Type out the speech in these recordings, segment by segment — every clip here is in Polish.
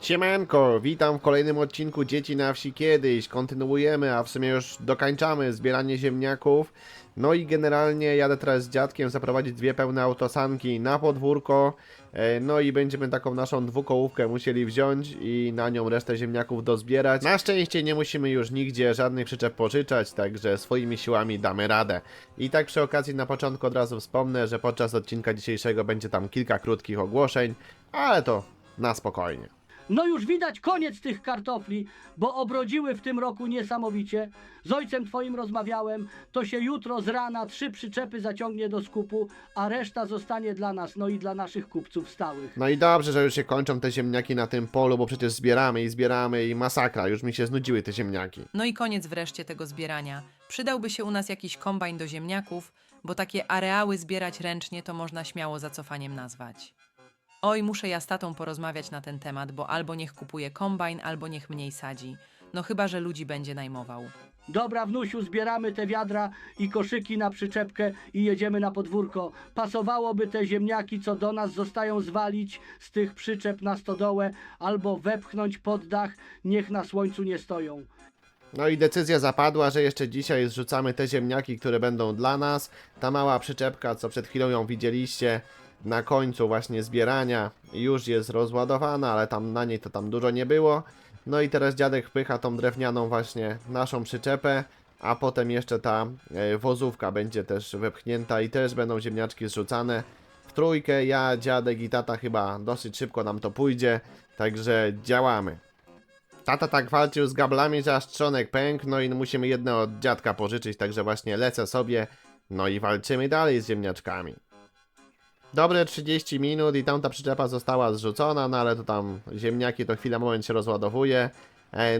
Siemanko, witam w kolejnym odcinku Dzieci na wsi kiedyś. Kontynuujemy, a w sumie już dokańczamy zbieranie ziemniaków. No i generalnie jadę teraz z dziadkiem zaprowadzić dwie pełne autosanki na podwórko. E, No i będziemy taką naszą dwukołówkę musieli wziąć i na nią resztę ziemniaków dozbierać. Na szczęście nie musimy już nigdzie żadnych przyczep pożyczać, także swoimi siłami damy radę. I tak przy okazji na początku od razu wspomnę, że podczas odcinka dzisiejszego będzie tam kilka krótkich ogłoszeń, ale to na spokojnie. No już widać koniec tych kartofli, bo obrodziły w tym roku niesamowicie. Z ojcem twoim rozmawiałem, to się jutro z rana trzy przyczepy zaciągnie do skupu, a reszta zostanie dla nas, no i dla naszych kupców stałych. No i dobrze, że już się kończą te ziemniaki na tym polu, bo przecież zbieramy i zbieramy i masakra, już mi się znudziły te ziemniaki. No i koniec wreszcie tego zbierania. Przydałby się u nas jakiś kombajn do ziemniaków, bo takie areały zbierać ręcznie to można śmiało zacofaniem nazwać. Oj, muszę ja z tatą porozmawiać na ten temat, bo albo niech kupuje kombajn, albo niech mniej sadzi. No chyba, że ludzi będzie najmował. Dobra, wnusiu, zbieramy te wiadra i koszyki na przyczepkę i jedziemy na podwórko. Pasowałoby te ziemniaki, co do nas zostają, zwalić z tych przyczep na stodołę albo wepchnąć pod dach, niech na słońcu nie stoją. No i decyzja zapadła, że jeszcze dzisiaj zrzucamy te ziemniaki, które będą dla nas. Ta mała przyczepka, co przed chwilą ją widzieliście, na końcu właśnie zbierania już jest rozładowana, ale tam na niej to tam dużo nie było. No i teraz dziadek wpycha tą drewnianą właśnie naszą przyczepę, a potem jeszcze ta e, wozówka będzie też wepchnięta i też będą ziemniaczki zrzucane. W trójkę, ja, dziadek i tata chyba dosyć szybko nam to pójdzie, także działamy. Tata tak walczył z gablami, że aż trzonek pękł, no i musimy jedne od dziadka pożyczyć, także właśnie lecę sobie, no i walczymy dalej z ziemniaczkami. Dobre 30 minut i tamta przyczepa została zrzucona, no ale to tam ziemniaki to chwilę moment się rozładowuje.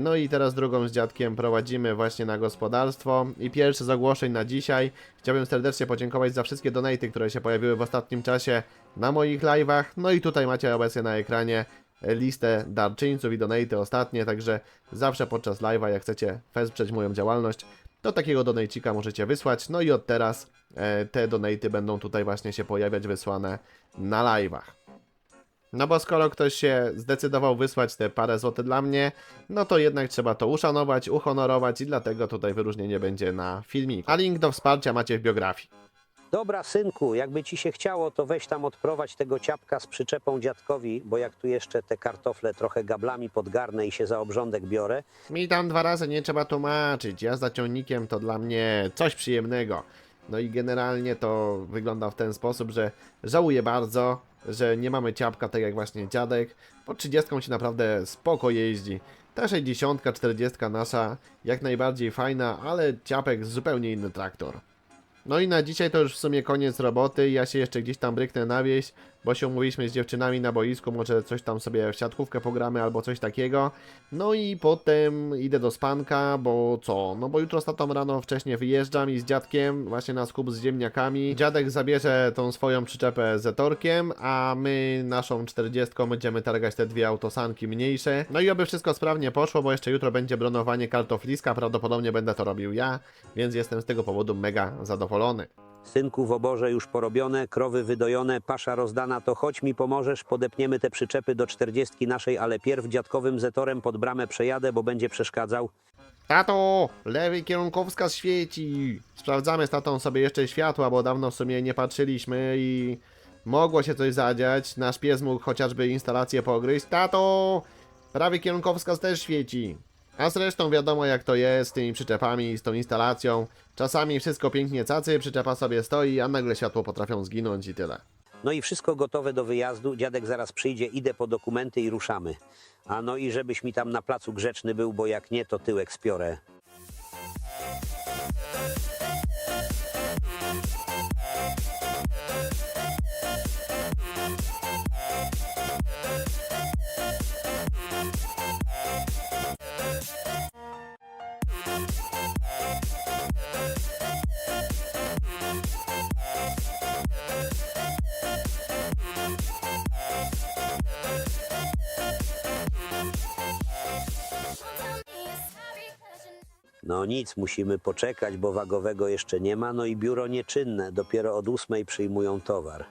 No i teraz drugą z dziadkiem prowadzimy właśnie na gospodarstwo. I pierwsze z ogłoszeń na dzisiaj. Chciałbym serdecznie podziękować za wszystkie donaty, które się pojawiły w ostatnim czasie na moich live'ach. No i tutaj macie obecnie na ekranie listę darczyńców i donaty ostatnie, także zawsze podczas live'a, jak chcecie wesprzeć moją działalność, to takiego donajcika możecie wysłać. No i od teraz e, te donaty będą tutaj właśnie się pojawiać wysłane na live'ach. No bo skoro ktoś się zdecydował wysłać te parę złotych dla mnie, no to jednak trzeba to uszanować, uhonorować i dlatego tutaj wyróżnienie będzie na filmiku. A link do wsparcia macie w biografii. Dobra, synku, jakby ci się chciało, to weź tam odprowadź tego ciapka z przyczepą dziadkowi, bo jak tu jeszcze te kartofle trochę gablami podgarnę i się za obrządek biorę, Mi tam dwa razy nie trzeba tłumaczyć. Jazda ciągnikiem to dla mnie coś przyjemnego. No i generalnie to wygląda w ten sposób, że żałuję bardzo, że nie mamy ciapka tak jak właśnie dziadek. Po 30 się naprawdę spoko jeździ. Ta 60, 40 nasza jak najbardziej fajna, ale ciapek zupełnie inny traktor. No i na dzisiaj to już w sumie koniec roboty. Ja się jeszcze gdzieś tam bryknę na wieś, bo się umówiliśmy z dziewczynami na boisku. Może coś tam sobie w siatkówkę pogramy albo coś takiego. No i potem idę do spanka, bo co? No bo jutro z tatą rano wcześniej wyjeżdżam i z dziadkiem właśnie na skup z ziemniakami. Dziadek zabierze tą swoją przyczepę z torkiem, a my naszą 40 będziemy targać te dwie autosanki mniejsze. No i oby wszystko sprawnie poszło, bo jeszcze jutro będzie bronowanie kartofliska. Prawdopodobnie będę to robił ja, więc jestem z tego powodu mega zadowolony. Synku w oborze już porobione, krowy wydojone, pasza rozdana, to chodź mi pomożesz, podepniemy te przyczepy do 40 naszej, ale pierw dziadkowym zetorem pod bramę przejadę, bo będzie przeszkadzał. Tato, lewy kierunkowskaz świeci. Sprawdzamy z tatą sobie jeszcze światła, bo dawno w sumie nie patrzyliśmy i mogło się coś zadziać. Nasz pies mógł chociażby instalację pogryźć. Tato, prawy kierunkowskaz też świeci. A zresztą wiadomo jak to jest z tymi przyczepami, z tą instalacją. Czasami wszystko pięknie cacy, przyczepa sobie stoi, a nagle światło potrafią zginąć i tyle. No i wszystko gotowe do wyjazdu, dziadek zaraz przyjdzie, idę po dokumenty i ruszamy. A no i żebyś mi tam na placu grzeczny był, bo jak nie, to tyłek spiorę. No nic, musimy poczekać, bo wagowego jeszcze nie ma, no i biuro nieczynne, dopiero od ósmej przyjmują towar.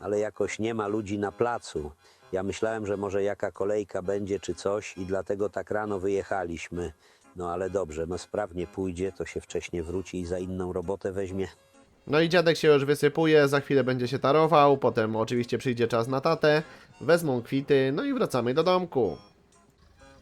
Ale jakoś nie ma ludzi na placu. Ja myślałem, że może jaka kolejka będzie czy coś i dlatego tak rano wyjechaliśmy. No ale dobrze, no sprawnie pójdzie, to się wcześniej wróci i za inną robotę weźmie. No i dziadek się już wysypuje, za chwilę będzie się tarował, potem oczywiście przyjdzie czas na tatę, wezmą kwity, no i wracamy do domku.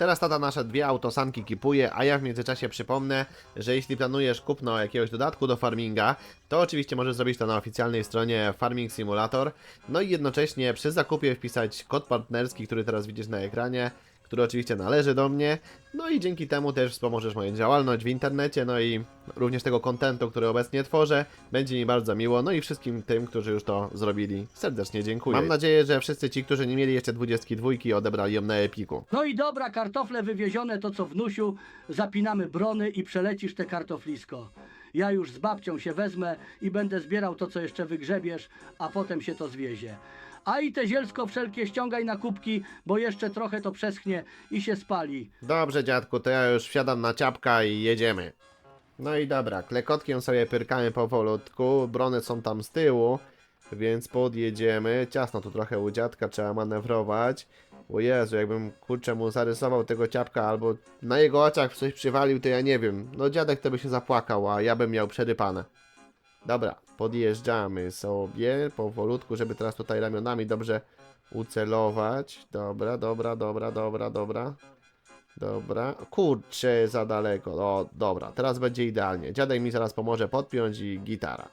Teraz tata nasze dwie autosanki kipuje, a ja w międzyczasie przypomnę, że jeśli planujesz kupno jakiegoś dodatku do farminga, to oczywiście możesz zrobić to na oficjalnej stronie Farming Simulator, no i jednocześnie przy zakupie wpisać kod partnerski, który teraz widzisz na ekranie, który oczywiście należy do mnie, no i dzięki temu też wspomożesz moją działalność w internecie, no i również tego kontentu, który obecnie tworzę, będzie mi bardzo miło, no i wszystkim tym, którzy już to zrobili, serdecznie dziękuję. Mam nadzieję, że wszyscy ci, którzy nie mieli jeszcze 22 odebrali ją na Epiku. No i dobra, kartofle wywiezione, to co wnusiu, zapinamy brony i przelecisz te kartoflisko. Ja już z babcią się wezmę i będę zbierał to, co jeszcze wygrzebiesz, a potem się to zwiezie. A i te zielsko wszelkie ściągaj na kubki, bo jeszcze trochę to przeschnie i się spali. Dobrze, dziadku, to ja już wsiadam na ciapka i jedziemy. No i dobra, klekotkiem sobie pyrkamy powolutku, brony są tam z tyłu, więc podjedziemy. Ciasno tu trochę u dziadka, trzeba manewrować. O Jezu, jakbym kurczę mu zarysował tego ciapka albo na jego oczach coś przywalił, to ja nie wiem. No dziadek to by się zapłakał, a ja bym miał przerypane. Dobra, podjeżdżamy sobie powolutku, żeby teraz tutaj ramionami dobrze ucelować. Dobra, dobra, dobra, dobra, dobra. Dobra, kurczę, za daleko. O, dobra, teraz będzie idealnie. Dziadek mi zaraz pomoże podpiąć i gitara.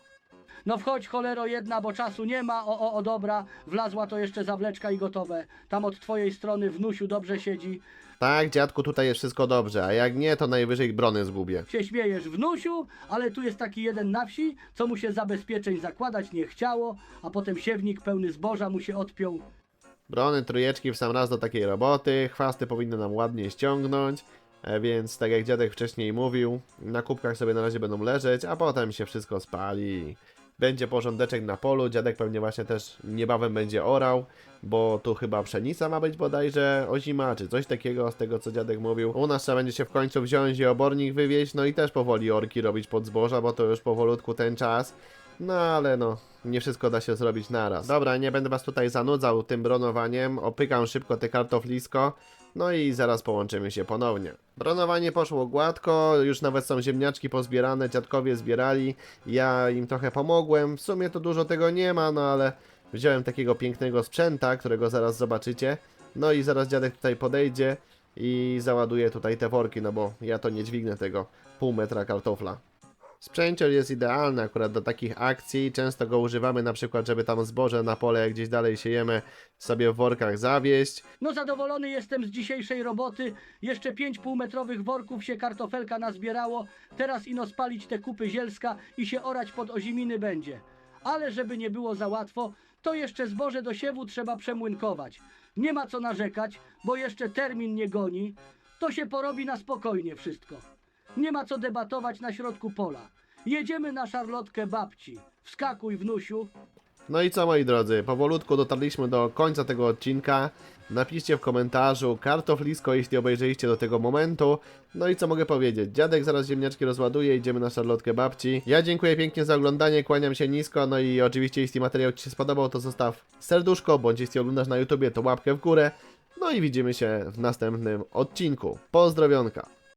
No wchodź cholero jedna, bo czasu nie ma. O, o, o dobra, wlazła to jeszcze zawleczka i gotowe. Tam od twojej strony wnusiu dobrze siedzi. Tak, dziadku, tutaj jest wszystko dobrze, a jak nie, to najwyżej brony zgubię. Się śmiejesz wnusiu, ale tu jest taki jeden na wsi, co mu się zabezpieczeń zakładać nie chciało, a potem siewnik pełny zboża mu się odpiął. Brony, trójeczki w sam raz do takiej roboty, chwasty powinny nam ładnie ściągnąć, e, więc tak jak dziadek wcześniej mówił, na kubkach sobie na razie będą leżeć, a potem się wszystko spali. Będzie porządeczek na polu, dziadek pewnie właśnie też niebawem będzie orał, bo tu chyba pszenica ma być bodajże ozima, czy coś takiego z tego co dziadek mówił. U nas trzeba będzie się w końcu wziąć i obornik wywieźć, no i też powoli orki robić pod zboża, bo to już powolutku ten czas. No ale no, nie wszystko da się zrobić naraz. Dobra, nie będę was tutaj zanudzał tym bronowaniem, opykam szybko te kartoflisko, no i zaraz połączymy się ponownie. Bronowanie poszło gładko, już nawet są ziemniaczki pozbierane, dziadkowie zbierali, ja im trochę pomogłem, w sumie to dużo tego nie ma, no ale wziąłem takiego pięknego sprzęta, którego zaraz zobaczycie, no i zaraz dziadek tutaj podejdzie i załaduje tutaj te worki, no bo ja to nie dźwignę tego pół metra kartofla. Sprzęcior jest idealny akurat do takich akcji. Często go używamy na przykład, żeby tam zboże na pole, gdzieś dalej siejemy, sobie w workach zawieść. No zadowolony jestem z dzisiejszej roboty. Jeszcze pięć półmetrowych worków się kartofelka nazbierało. Teraz ino spalić te kupy zielska i się orać pod oziminy będzie. Ale żeby nie było za łatwo, to jeszcze zboże do siewu trzeba przemłynkować. Nie ma co narzekać, bo jeszcze termin nie goni. To się porobi na spokojnie wszystko. Nie ma co debatować na środku pola. Jedziemy na szarlotkę babci. Wskakuj, wnusiu. No i co moi drodzy, powolutku dotarliśmy do końca tego odcinka. Napiszcie w komentarzu kartoflisko, jeśli obejrzeliście do tego momentu. No i co mogę powiedzieć, dziadek zaraz ziemniaczki rozładuje, idziemy na szarlotkę babci. Ja dziękuję pięknie za oglądanie, kłaniam się nisko, no i oczywiście jeśli materiał Ci się spodobał, to zostaw serduszko, bądź jeśli oglądasz na YouTubie, to łapkę w górę. No i widzimy się w następnym odcinku. Pozdrowionka!